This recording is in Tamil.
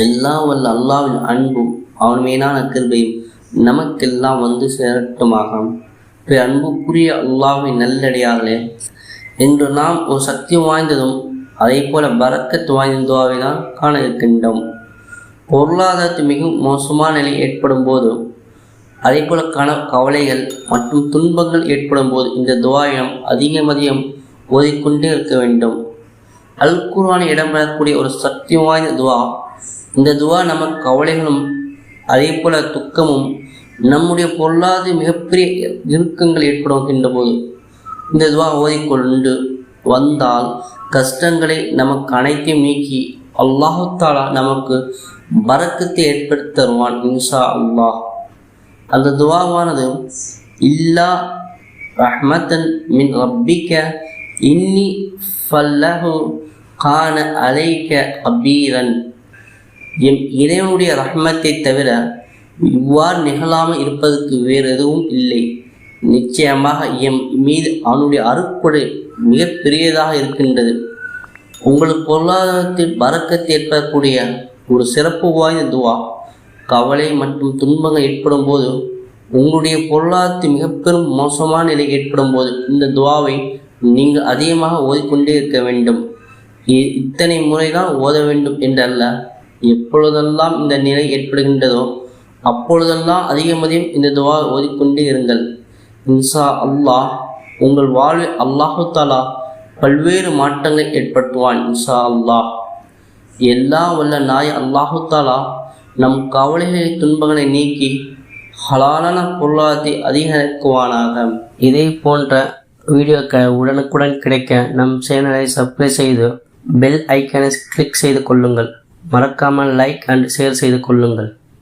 எல்லாம் வல்ல அல்லாவின் அன்பும் அவன் மேலான கிருபையும் நமக்கெல்லாம் வந்து சேரட்டுமாக அன்புக்குரிய அல்லாவின் நல்லடியார்களே இன்று நாம் ஒரு சக்தி வாய்ந்ததும் அதே போல பரக்கத்து வாய்ந்ததாவை தான் காண இருக்கின்றோம். பொருளாதாரத்தின் மிகவும் மோசமான நிலை ஏற்படும் போது அதே போல கன கவலைகள் மற்றும் துன்பங்கள் ஏற்படும் போது இந்த துவாயம் அதிகம் அதிகம் ஓதிக்கொண்டே இருக்க வேண்டும். அல் குர்ஆனில் இடம்பெறக்கூடிய ஒரு சக்தி வாய்ந்த துவா இந்த துவா நமக்கு கவலைகளும் அதே போல துக்கமும் நம்முடைய பொருளாதார மிகப்பெரிய இறுக்கங்கள் ஏற்படுகின்ற போது இந்த துவா ஓதிக்கொண்டு வந்தால் கஷ்டங்களை நமக்கு அனைத்தையும் நீக்கி அல்லாஹாலா நமக்கு பறக்கத்தை ஏற்படுத்தி தருவான் இன்ஷா அல்லாஹ். அந்த துவாவானது இல்லா ரஹ்மத்தன் மின் ரப்பிக்க இன்னி ஃபல்லஹு கான அலைக்க அபீரன் என் இறைவனுடைய ரஹ்மத்தை தவிர இவ்வாறு நிகழாமல் இருப்பதற்கு வேறு எதுவும் இல்லை. நிச்சயமாக எம் மீது அவனுடைய அருக்குடை மிக பெரியதாக இருக்கின்றது. உங்களுக்கு பொருளாதாரத்தில் பறக்கத்தை ஏற்படக்கூடிய ஒரு சிறப்பு வாய்ந்த துவா கவலை மற்றும் துன்பங்கள் ஏற்படும் போது உங்களுடைய பொருளாதாரத்தில் மிக பெரும் மோசமான நிலை ஏற்படும் போது இந்த துவாவை நீங்கள் அதிகமாக ஓதிக்கொண்டே இருக்க வேண்டும். இ- இத்தனை முறைதான் ஓத வேண்டும் என்றல்ல. எப்பொழுதெல்லாம் இந்த நிலை ஏற்படுகின்றதோ அப்பொழுதெல்லாம் அதிகமதியும் இந்த துவா ஓதிக்கொண்டே இருங்கள். இன்சா அல்லாஹ் உங்கள் வாழ்வில் அல்லாஹு தாலா பல்வேறு மாற்றங்களை ஏற்படுத்துவான் இன்சா அல்லாஹ். எல்லா வல்ல நாய் அல்லாஹு தாலா நம் கவலைகளை துன்பங்களை நீக்கி ஹலாலான பொருளாதாரத்தை அதிகரிக்குவானாக. இதே போன்ற வீடியோக்கள் உடனுக்குடன் கிடைக்க நம் சேனலை சப்ஸ்கிரைப் செய்து பெல் ஐக்கானை கிளிக் செய்து கொள்ளுங்கள். மறக்காமல் லைக் அண்ட் ஷேர் செய்து கொள்ளுங்கள்.